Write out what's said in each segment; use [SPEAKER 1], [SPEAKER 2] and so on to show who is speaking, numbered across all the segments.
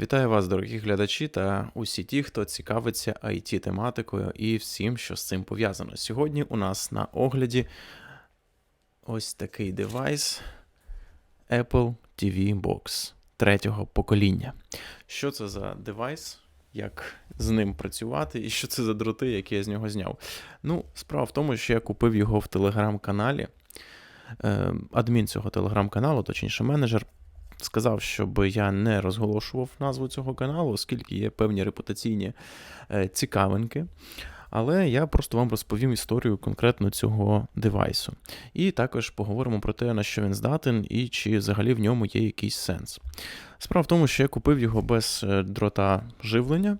[SPEAKER 1] Вітаю вас, дорогі глядачі та усі ті, хто цікавиться it тематикою і всім, що з цим пов'язано. Сьогодні у нас на огляді ось такий девайс Apple TV Box третього покоління. Що це за девайс? Як з ним працювати, і що це за дроти, які я з нього зняв? Ну, справа в тому, що я купив його в телеграм-каналі. Е, Адмін цього телеграм-каналу, точніше, менеджер, сказав, щоб я не розголошував назву цього каналу, оскільки є певні репутаційні е, цікавинки. Але я просто вам розповім історію конкретно цього девайсу. І також поговоримо про те, на що він здатен і чи взагалі в ньому є якийсь сенс. Справа в тому, що я купив його без е, дрота живлення,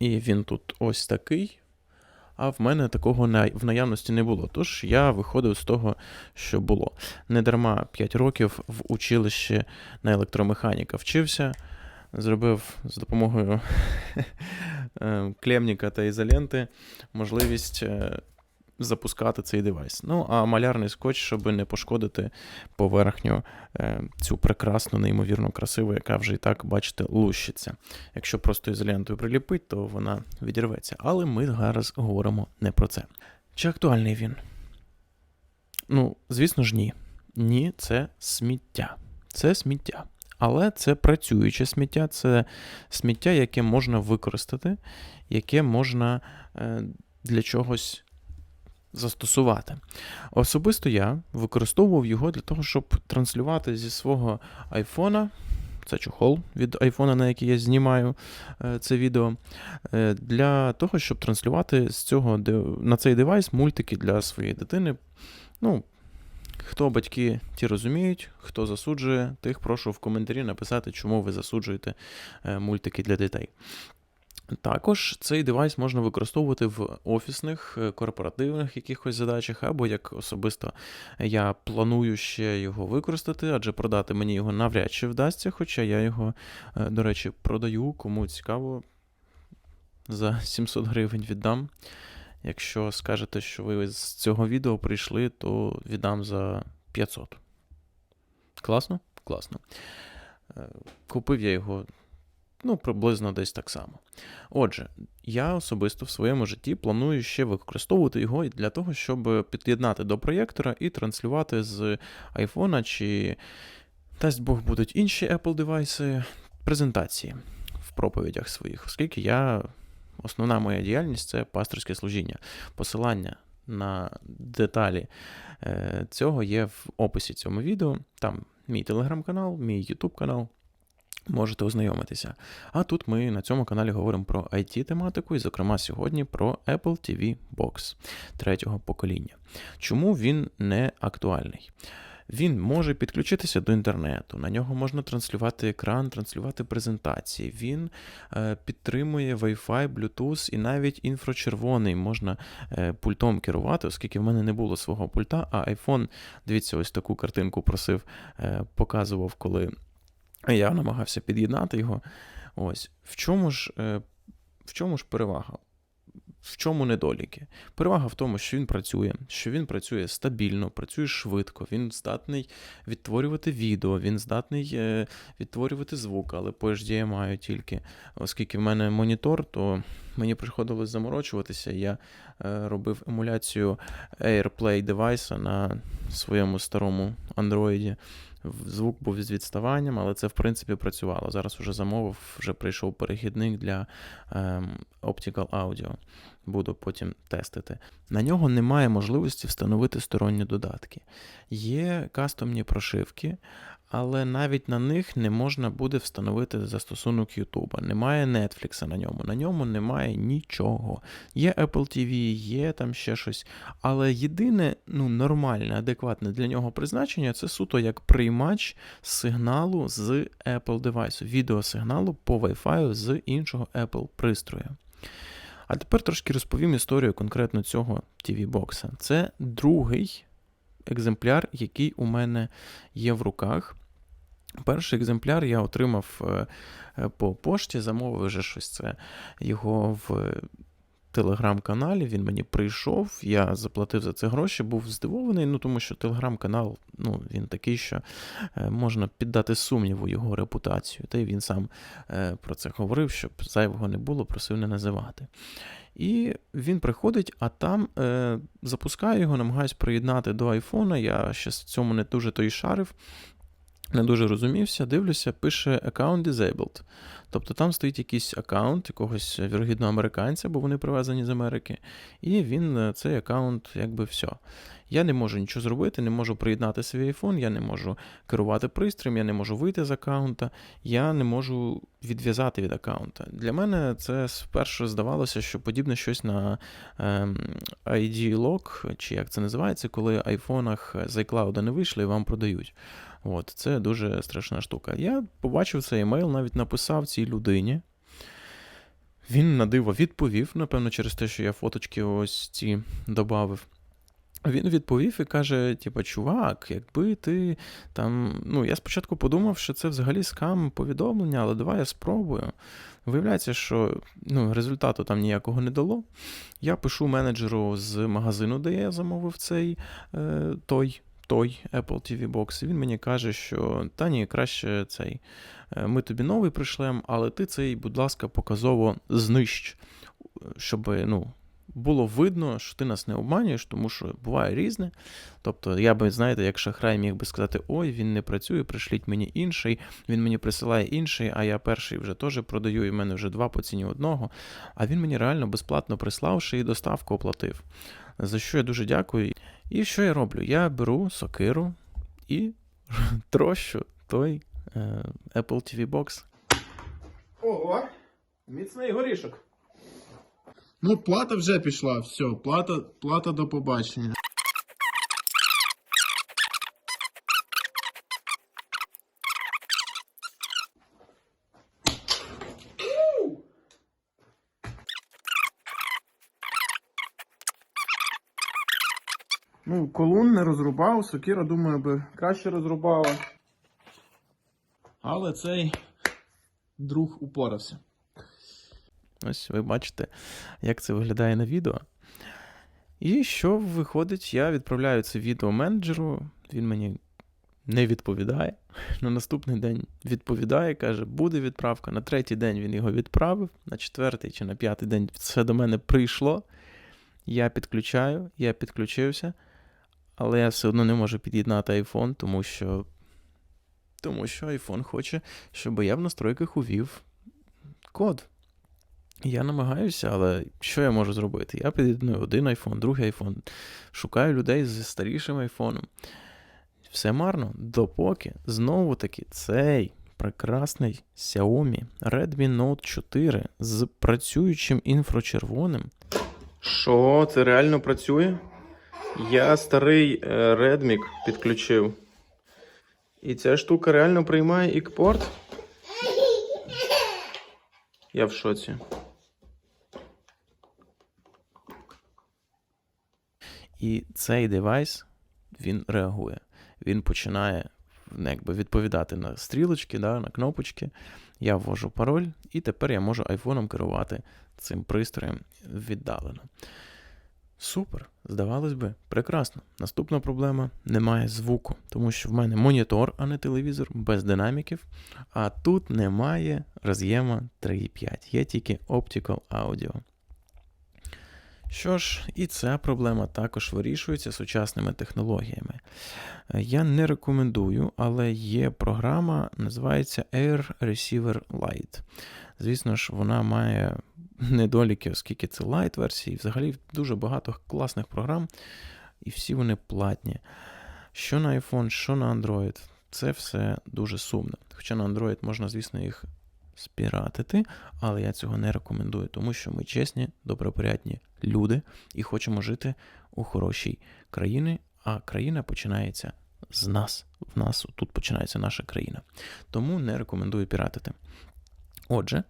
[SPEAKER 1] і він тут ось такий. А в мене такого в наявності не було. Тож я виходив з того, що було. Недарма 5 років в училищі на електромеханіка вчився, зробив з допомогою е, клемніка та ізоленти можливість е, запускати цей девайс. Ну, а малярний скотч, щоб не пошкодити поверхню е, цю прекрасну, неймовірно красиву, яка вже і так, бачите, лущиться. Якщо просто ізолентою приліпить, то вона відірветься. Але ми зараз говоримо не про це. Чи актуальний він? Ну, звісно ж, ні. Ні, це сміття. Це сміття. Але це працююче сміття, це сміття, яке можна використати, яке можна е, для чогось застосувати. Особисто я використовував його для того, щоб транслювати зі свого айфона. Це чохол від айфона, на який я знімаю е, це відео. е, Для того, щоб транслювати з цього на цей девайс мультики для своєї дитини. Ну, хто батьки, ті розуміють, хто засуджує, тих прошу в коментарі написати, чому ви засуджуєте е, мультики для дітей. Також цей девайс можна використовувати в офісних, е, корпоративних якихось задачах, або як особисто я планую ще його використати, адже продати мені його навряд чи вдасться, хоча я його, е, до речі, продаю, кому цікаво, за 700 гривень віддам. Якщо скажете, що ви з цього відео прийшли, то віддам за 500. Класно? Класно. Е, Купив я його ну, приблизно десь так само. Отже, я особисто в своєму житті планую ще використовувати його для того, щоб під'єднати до проєктора і транслювати з айфона чи, дасть Бог, будуть інші Apple девайси презентації в проповідях своїх, оскільки я. Основна моя діяльність це пасторське служіння. Посилання на деталі е, цього є в описі цього відео. Там мій телеграм-канал, мій ютуб канал. Можете ознайомитися. А тут ми на цьому каналі говоримо про IT-тематику, і, зокрема, сьогодні про Apple TV Box третього покоління. Чому він не актуальний? Він може підключитися до інтернету, на нього можна транслювати екран, транслювати презентації. Він е, підтримує Wi-Fi, Bluetooth і навіть інфрачервоний можна е, пультом керувати, оскільки в мене не було свого пульта, а iPhone, дивіться, ось таку картинку просив, е, показував, коли я намагався під'єднати його. Ось. В чому ж, е, в чому ж перевага? В чому недоліки? Перевага в тому, що він працює, що він працює стабільно, працює швидко, він здатний відтворювати відео, він здатний е, відтворювати звук, але по HDMI тільки. Оскільки в мене монітор, то мені приходилось заморочуватися. Я е, робив емуляцію AirPlay девайса на своєму старому Android. Звук був з відставанням, але це в принципі працювало. Зараз вже замовив, вже прийшов перехідник для ем, Optical Audio. Буду потім тестити. На нього немає можливості встановити сторонні додатки. Є кастомні прошивки, але навіть на них не можна буде встановити застосунок YouTube. Немає Netflix на ньому, на ньому немає нічого. Є Apple TV, є там ще щось. Але єдине, ну, нормальне, адекватне для нього призначення це суто як приймач сигналу з Apple девайсу, відеосигналу по Wi-Fi з іншого Apple пристрою. А тепер трошки розповім історію конкретно цього TV-бокса. Це другий екземпляр, який у мене є в руках. Перший екземпляр я отримав е, е, по пошті, замовив вже щось це його в телеграм-каналі. Він мені прийшов, я заплатив за це гроші, був здивований, ну тому що телеграм-канал, ну, він такий, що е, можна піддати сумніву його репутацію. Та й він сам про це говорив, щоб зайвого не було, просив не називати. І він приходить, а там е, запускаю його, намагаюсь приєднати до айфона. Я ще в цьому не дуже то й шарив, не дуже розумівся. Дивлюся, пише Account Disabled. Тобто там стоїть якийсь аккаунт якогось вірогідно американця, бо вони привезені з Америки, і він е, цей аккаунт, якби все. Я не можу нічого зробити, не можу приєднати свій iPhone, я не можу керувати пристроєм, я не можу вийти з аккаунта, я не можу відв'язати від аккаунта. Для мене це спершу здавалося, що подібне щось на ем, ID Lock, чи як це називається, коли в айфонах з iCloud не вийшли і вам продають. От, Це дуже страшна штука. Я побачив цей емейл, навіть написав цій людині. Він на диво відповів, напевно, через те, що я фоточки ось ці додав. Він відповів і каже: типу, чувак, якби ти там. Ну, я спочатку подумав, що це взагалі скам повідомлення, але давай я спробую. Виявляється, що ну, результату там ніякого не дало. Я пишу менеджеру з магазину, де я замовив цей е, той той Apple TV Box, і він мені каже, що та ні, краще цей. е, Ми тобі новий пришлем, але ти цей, будь ласка, показово знищ, щоб ну, було видно, що ти нас не обманюєш, тому що буває різне. Тобто, я би, знаєте, як шахрай міг би сказати: ой, він не працює, пришліть мені інший, він мені присилає інший, а я перший вже теж продаю, і в мене вже два по ціні одного. А він мені реально безплатно прислав, ще і доставку оплатив. За що я дуже дякую. І що я роблю? Я беру сокиру і трощу той е, Apple TV Box. Ого, міцний горішок.
[SPEAKER 2] Ну, плата вже пішла, все, плата, плата до побачення. Ну, колун не розрубав, сокира, думаю, би краще розрубала. Але цей друг упорався.
[SPEAKER 1] Ось ви бачите, як це виглядає на відео. І що виходить, я відправляю це відео менеджеру, він мені не відповідає. На наступний день відповідає, каже, буде відправка. На третій день він його відправив, на четвертий чи на п'ятий день все до мене прийшло. Я підключаю, я підключився, але я все одно не можу під'єднати iPhone, тому що. Тому що iPhone хоче, щоб я в настройках увів код. Я намагаюся, але що я можу зробити? Я під'єдную один iPhone, другий iPhone, шукаю людей з старішим айфоном. Все марно, допоки знову таки цей прекрасний Xiaomi Redmi Note 4 з працюючим інфрачервоним. Що, це реально працює? Я старий е, Redmi підключив. І ця штука реально приймає ікпорт? Я в шоці. І цей девайс він реагує. Він починає ну, якби, відповідати на стрілочки, да, на кнопочки. Я ввожу пароль, і тепер я можу айфоном керувати цим пристроєм віддалено. Супер, здавалось би, прекрасно. Наступна проблема немає звуку, тому що в мене монітор, а не телевізор, без динаміків. А тут немає роз'єма 3.5, є тільки Optical Audio. Що ж, і ця проблема також вирішується сучасними технологіями. Е, Я не рекомендую, але є програма, називається Air Receiver Lite. Звісно ж, вона має недоліки, оскільки це лайт версії. Взагалі дуже багато класних програм, і всі вони платні. Що на iPhone, що на Android, це все дуже сумно. Хоча на Android можна, звісно, їх спіратити, але я цього не рекомендую, тому що ми чесні, добропорядні люди і хочемо жити у хорошій країні, а країна починається з нас. В нас тут починається наша країна. Тому не рекомендую піратити. Отже,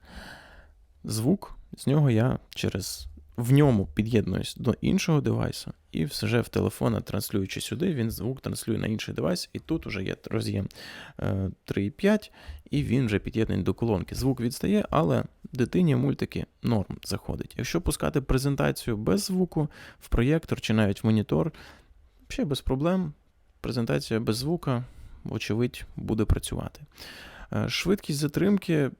[SPEAKER 1] звук з нього я через в ньому під'єднуюсь до іншого девайсу, і вже в телефона, транслюючи сюди, він звук транслює на інший девайс, і тут вже є роз'єм е, 3.5, і він вже під'єднаний до колонки. Звук відстає, але дитині мультики норм заходить. Якщо пускати презентацію без звуку в проєктор чи навіть в монітор, ще без проблем. Презентація без звука, вочевидь, буде працювати. Е, Швидкість затримки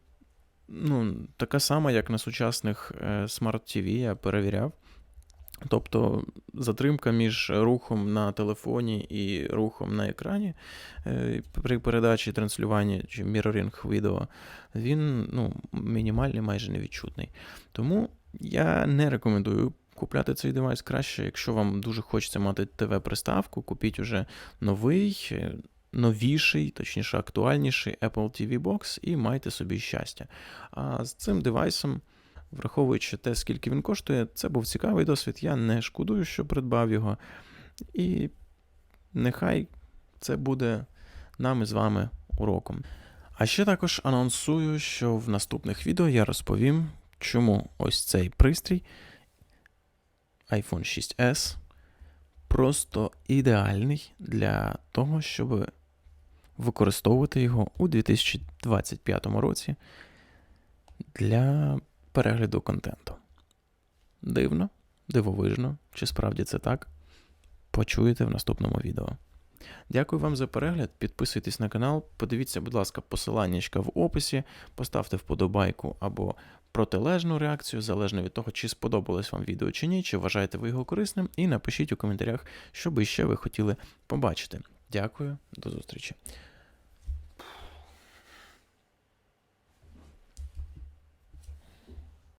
[SPEAKER 1] ну, така сама, як на сучасних е, Smart TV, я перевіряв. Тобто затримка між рухом на телефоні і рухом на екрані е, при передачі транслюванні чи mirroring відео, він ну, мінімальний, майже невідчутний. Тому я не рекомендую купляти цей девайс краще, якщо вам дуже хочеться мати ТВ-приставку, купіть уже новий, е, новіший, точніше актуальніший Apple TV Box і майте собі щастя. А з цим девайсом, враховуючи те, скільки він коштує, це був цікавий досвід. Я не шкодую, що придбав його. І нехай це буде нам із вами уроком. А ще також анонсую, що в наступних відео я розповім, чому ось цей пристрій iPhone 6s просто ідеальний для того, щоб використовувати його у 2025 році для перегляду контенту. Дивно, дивовижно, чи справді це так? Почуєте в наступному відео. Дякую вам за перегляд. Підписуйтесь на канал, подивіться, будь ласка, посиланнячка в описі, поставте вподобайку або протилежну реакцію, залежно від того, чи сподобалось вам відео чи ні, чи вважаєте ви його корисним, і напишіть у коментарях, що би ще ви хотіли побачити. Дякую, до зустрічі.